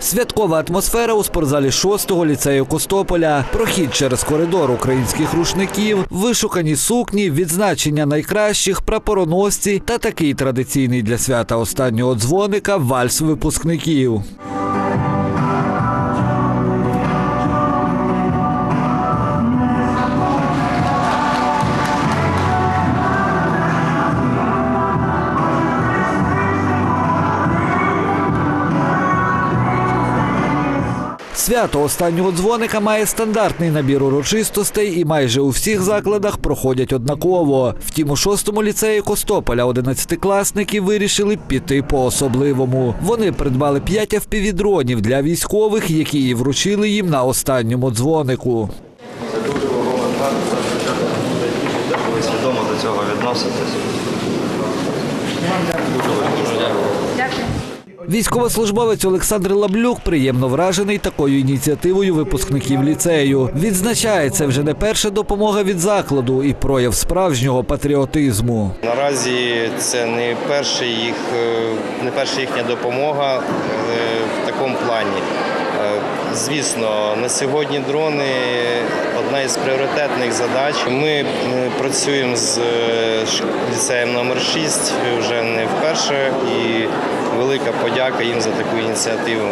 Святкова атмосфера у спортзалі 6-го ліцею Костополя, прохід через коридор українських рушників, вишукані сукні, відзначення найкращих, прапороносці та такий традиційний для свята останнього дзвоника вальс випускників. Свято останнього дзвоника має стандартний набір урочистостей і майже у всіх закладах проходять однаково. Втім, у шостому ліцеї Костополя одинадцятикласники вирішили піти по-особливому. Вони придбали п'ять FPV-дронів для військових, які і вручили їм на останньому дзвонику. Це дуже що ви свідомо до цього відноситесь. Дуже дуже дякую. Військовослужбовець Олександр Лаблюк приємно вражений такою ініціативою випускників ліцею. Відзначає, це вже не перша допомога від закладу і прояв справжнього патріотизму. Наразі це не перша їх, е, не перша їхня допомога е, в такому плані. Звісно, на сьогодні дрони одна із пріоритетних задач. Ми е, працюємо з е, ліцеєм номер 6 вже не вперше, і велика подяка їм за таку ініціативу.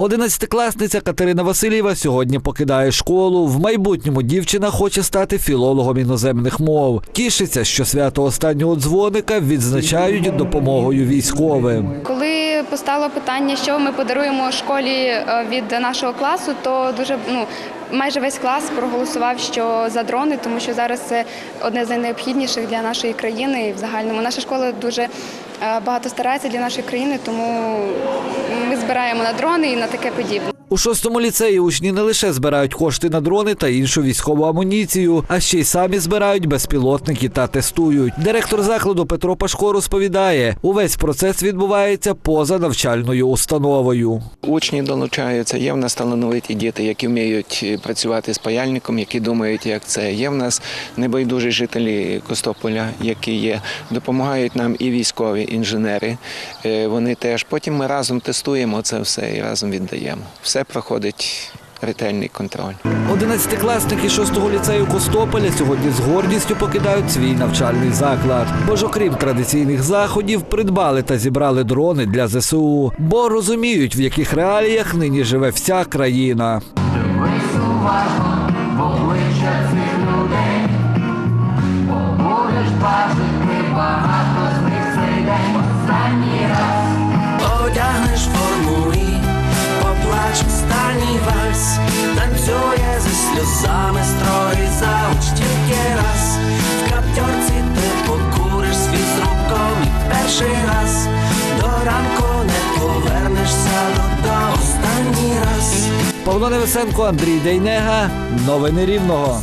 Одинадцятикласниця Катерина Васильєва сьогодні покидає школу. В майбутньому дівчина хоче стати філологом іноземних мов. Тішиться, що свято останнього дзвоника відзначають допомогою військовим. Коли постало питання, що ми подаруємо школі е, від нашого класу, то дуже ну майже весь клас проголосував, що за дрони, тому що зараз це одне з найнеобхідніших для нашої країни. І в загальному наша школа дуже е, багато старається для нашої країни, тому ми збираємо на дрони і на таке подібне. У шостому ліцеї учні не лише збирають кошти на дрони та іншу військову амуніцію, а ще й самі збирають безпілотники та тестують. Директор закладу Петро Пашко розповідає, увесь процес відбувається поза навчальною установою. Учні долучаються. Є в нас талановиті діти, які вміють працювати з паяльником, які думають, як це. Є в нас небайдужі жителі Костополя, які є, допомагають нам і військові інженери. Е, Вони теж потім ми разом тестуємо це все і разом віддаємо. Все проходить ретельний контроль. Одинадцятикласники шостого ліцею Костополя сьогодні з гордістю покидають свій навчальний заклад. Бо ж окрім традиційних заходів, придбали та зібрали дрони для ЗСУ, бо розуміють, в яких реаліях нині живе вся країна. Уважно в обличчя цих людей, бо будеш бачити багато з них цей день останній раз. Одягнеш форму і поплач останній вальс, танцює зі сльозами строї зауч тільки раз. Павло Невесенко, Андрій Дейнега. Новини Рівного.